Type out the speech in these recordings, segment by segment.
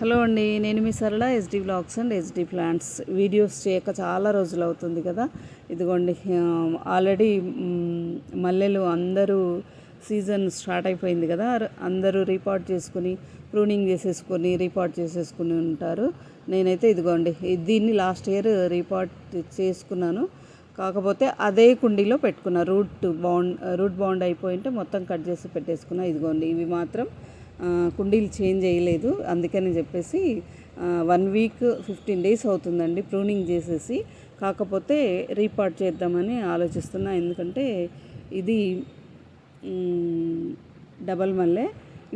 Hello అండి నేను మీ Sarala SD blogs and SD plants videos చేయక చాలా రోజులు అవుతుంది కదా? ఇదిగోండి ఆల్రెడీ మల్లెలు అందరూ సీజన్ స్టార్ట్ అయిపోయింది కదా? అందరూ రిపోర్ట్ చేసుకుని ప్రూనింగ్ చేసేసుకొని రిపోర్ట్ చేసేసుకుని ఉంటారు. నేనైతే ఇదిగోండి దీన్ని లాస్ట్ ఇయర్ రిపోర్ట్ చేసుకున్నాను. కాకపోతే అదే కుండీలో పెట్టుకున్నా రూట్ బౌండ్ రూట్ బౌండ్ అయిపోయింటే మొత్తం కట్ చేసి పెట్టేసుకున్నా. ఇదిగోండి ఇవి మాత్రం కుండీలు చేంజ్ చేయలేదు. అందుకని చెప్పేసి వన్ వీక్ ఫిఫ్టీన్ డేస్ అవుతుందండి ప్రూనింగ్ చేసేసి. కాకపోతే రీపార్ట్ చేద్దామని ఆలోచిస్తున్నా. ఎందుకంటే ఇది డబల్ మల్లె.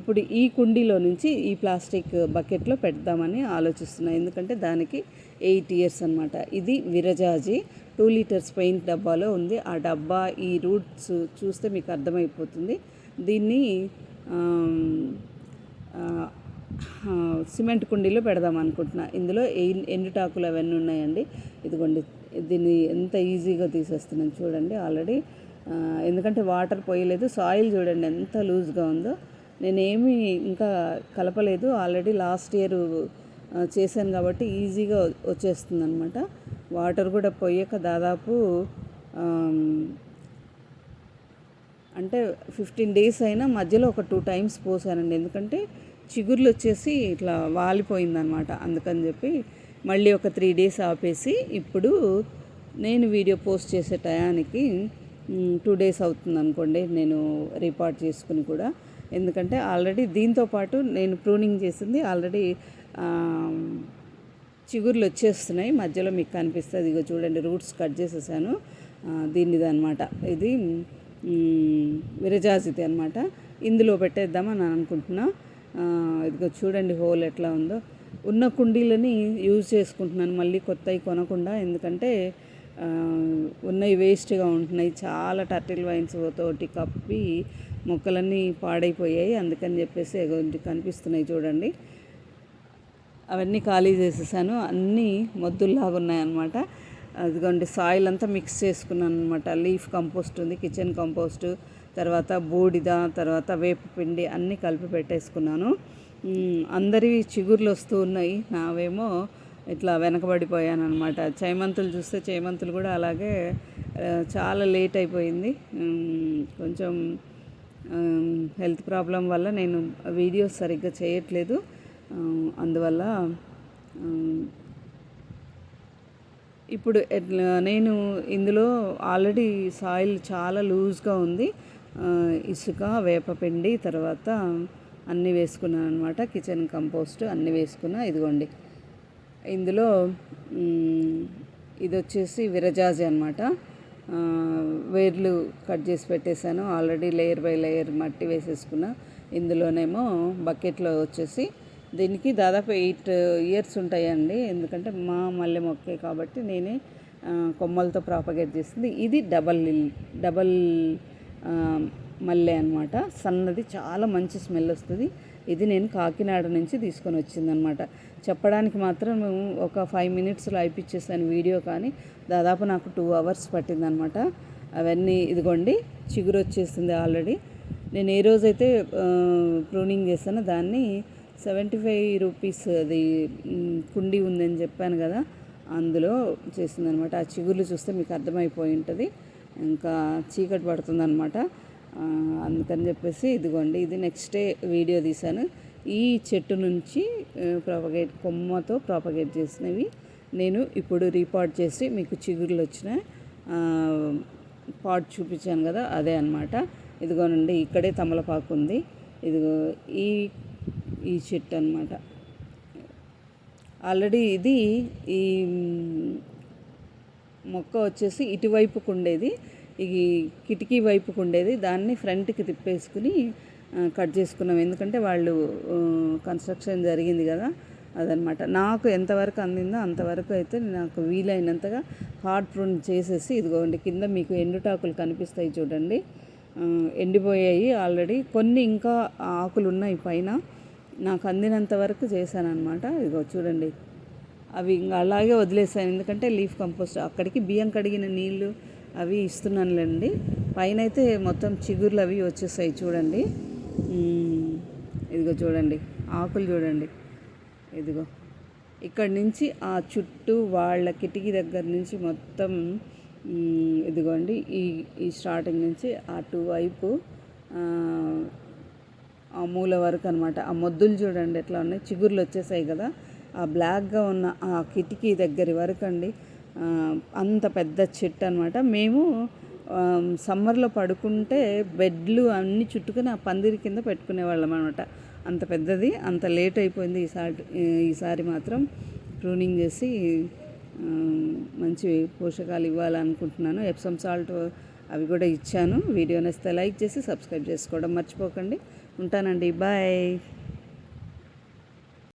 ఇప్పుడు ఈ కుండీలో నుంచి ఈ ప్లాస్టిక్ బకెట్లో పెడదామని ఆలోచిస్తున్నా. ఎందుకంటే దానికి ఎయిట్ ఇయర్స్ అనమాట ఇది విరజాజి. టూ లీటర్స్ పెయింట్ డబ్బాలో ఉంది. ఆ డబ్బా ఈ రూట్స్ చూస్తే మీకు అర్థమైపోతుంది. దీన్ని సిమెంట్ కుండీలో పెడదాం అనుకుంటున్నా. ఇందులో ఎన్ని ఎండుటాకులు అవన్నీ ఉన్నాయండి. ఇదిగోండి దీన్ని ఎంత ఈజీగా తీసేస్తున్నాను చూడండి ఆల్రెడీ. ఎందుకంటే వాటర్ పోయలేదు. సాయిల్ చూడండి ఎంత లూజ్గా ఉందో. నేనేమి ఇంకా కలపలేదు. ఆల్రెడీ లాస్ట్ ఇయర్ చేశాను కాబట్టి ఈజీగా వచ్చేస్తుంది అనమాట వాటర్ కూడా పోయాక దాదాపు అంటే ఫిఫ్టీన్ డేస్ అయినా మధ్యలో ఒక టూ టైమ్స్ పోసానండి. ఎందుకంటే చిగుర్లు వచ్చేసి ఇట్లా వాలిపోయిందనమాట. అందుకని చెప్పి మళ్ళీ ఒక త్రీ డేస్ ఆపేసి ఇప్పుడు నేను వీడియో పోస్ట్ చేసే టయానికి టూ డేస్ అవుతుంది అనుకోండి నేను రిపోర్ట్ చేసుకుని కూడా. ఎందుకంటే ఆల్రెడీ దీంతో పాటు నేను ప్రూనింగ్ చేసింది ఆల్రెడీ చిగుర్లు వచ్చేస్తున్నాయి. మధ్యలో మీకు కనిపిస్తుంది. ఇదిగో చూడండి రూట్స్ కట్ చేసేసాను. దీనిది అనమాట ఇది మ్, అనమాట ఇందులో పెట్టేద్దామని నేను అనుకుంటున్నా. ఇదిగో చూడండి హోల్ ఎట్లా ఉందో. ఉన్న కుండీలని యూజ్ చేసుకుంటున్నాను మళ్ళీ కొత్తవి కొనకుండా. ఎందుకంటే ఉన్నవి వేస్ట్గా ఉంటున్నాయి. చాలా టర్టిల్ వైన్స్ తోటి కప్పి మొక్కలన్నీ పాడైపోయాయి. అందుకని చెప్పేసి కనిపిస్తున్నాయి చూడండి. అవన్నీ ఖాళీ చేసేసాను. అన్నీ మొద్దుల్లాగా ఉన్నాయన్నమాట అదిగోండి సాయిల్ అంతా మిక్స్ చేసుకున్నాను అనమాట లీఫ్ కంపోస్ట్ ఉంది కిచెన్ కంపోస్ట్ తర్వాత బూడిద తర్వాత వేపపిండి అన్నీ కలిపి పెట్టేసుకున్నాను. అందరివి చిగుర్లు వస్తూ ఉన్నాయి నావేమో ఇట్లా వెనకబడిపోయాను అనమాట చేమంతులు చూస్తే చేమంతులు కూడా అలాగే చాలా లేట్ అయిపోయింది. కొంచెం హెల్త్ ప్రాబ్లం వల్ల నేను వీడియోస్ సరిగ్గా చేయట్లేదు. అందువల్ల ఇప్పుడు ఎట్లా నేను ఇందులో ఆల్రెడీ సాయిల్ చాలా లూజ్గా ఉంది. ఇసుక వేపపిండి తర్వాత అన్నీ వేసుకున్నాను అనమాట కిచెన్ కంపోస్ట్ అన్నీ వేసుకున్నా. ఇదిగోండి. ఇందులో ఇది వచ్చేసి విరజాజి అనమాట వేర్లు కట్ చేసి పెట్టేశాను. ఆల్రెడీ లేయర్ బై లేయర్ మట్టి వేసేసుకున్నా. ఇందులోనేమో బకెట్లో వచ్చేసి దీనికి దాదాపు ఎయిట్ ఇయర్స్ ఉంటాయండి. ఎందుకంటే మా మల్లె మొక్కే కాబట్టి నేనే కొమ్మలతో ప్రాపగేట్ చేసింది ఇది డబల్ డబల్ మల్లె అనమాట సన్నది చాలా మంచి స్మెల్ వస్తుంది. ఇది నేను కాకినాడ నుంచి తీసుకొని వచ్చిందనమాట చెప్పడానికి మాత్రం ఒక ఫైవ్ మినిట్స్లో అయిపించేసాను వీడియో కానీ. దాదాపు నాకు టూ అవర్స్ పట్టిందనమాట అవన్నీ ఇదిగోండి చిగురు వచ్చేసింది ఆల్రెడీ. నేను ఏ రోజైతే ప్రూనింగ్ చేస్తానో దాన్ని సెవెంటీ ఫైవ్ రూపీస్ అది కుండి కుండీ ఉందని చెప్పాను కదా అందులో చేసిందనమాట. ఆ చిగుర్లు చూస్తే మీకు అర్థమైపోయి ఉంటుంది. ఇంకా చీకటి పడుతుందనమాట. అందుకని చెప్పేసి ఇదిగోండి ఇది నెక్స్ట్ డే వీడియో తీశాను. ఈ చెట్టు నుంచి ప్రాపగేట్ కొమ్మతో ప్రాపగేట్ చేసినవి నేను ఇప్పుడు రీపాట్ చేసి మీకు చిగుర్లు వచ్చిన పాట్ చూపించాను కదా అదే అనమాట ఇదిగోనండి ఇక్కడే తమలపాకు ఉంది. ఇదిగో ఈ ఈ చెట్టు అనమాట ఆల్రెడీ ఇది ఈ మొక్క వచ్చేసి ఇటువైపుకు ఉండేది. ఈ కిటికీ వైపుకు ఉండేది. దాన్ని ఫ్రంట్కి తిప్పేసుకుని కట్ చేసుకున్నాం. ఎందుకంటే వాళ్ళు కన్స్ట్రక్షన్ జరిగింది కదా అదనమాట నాకు ఎంతవరకు అందిందో అంతవరకు అయితే నాకు వీలైనంతగా హార్డ్ ప్రూన్ చేసేసి ఇదిగోండి కింద మీకు ఎండుటాకులు కనిపిస్తాయి చూడండి. ఎండిపోయాయి ఆల్రెడీ. కొన్ని ఇంకా ఆకులు ఉన్నాయి పైన. నాకు అందినంత వరకు చేశాను అనమాట ఇదిగో చూడండి. అవి ఇంకా అలాగే వదిలేసాను. ఎందుకంటే లీఫ్ కంపోస్ట్ అక్కడికి బియ్యం కడిగిన నీళ్ళు అవి ఇస్తున్నానులేండి. పైన అయితే మొత్తం చిగుర్లు అవి వచ్చేసాయి చూడండి. ఇదిగో చూడండి. ఆకులు చూడండి. ఇదిగో. ఇక్కడ నుంచి ఆ చుట్టూ వాళ్ళ కిటికీ దగ్గర నుంచి మొత్తం ఇదిగోండి. ఈ ఈ స్టార్టింగ్ నుంచి అటువైపు మూల వరకు అనమాట ఆ మొద్దులు చూడండి ఎట్లా ఉన్నాయి. చిగుర్లు వచ్చేసాయి కదా. ఆ బ్లాక్గా ఉన్న ఆ కిటికీ దగ్గరి వరకు అండి. అంత పెద్ద చెట్టు అనమాట మేము సమ్మర్లో పడుకుంటే బెడ్లు అన్నీ చుట్టుకుని ఆ పందిరి కింద పెట్టుకునే వాళ్ళం అనమాట అంత పెద్దది అంత లేట్ అయిపోయింది ఈసారి ఈసారి మాత్రం ప్రూనింగ్ చేసి మంచి పోషకాలు ఇవ్వాలనుకుంటున్నాను. ఎప్సమ్ సాల్ట్ అవి కూడా ఇచ్చాను. వీడియో నచ్చితే లైక్ చేసి సబ్స్క్రైబ్ చేసుకోవడం మర్చిపోకండి. ఉంటానండి. బాయ్.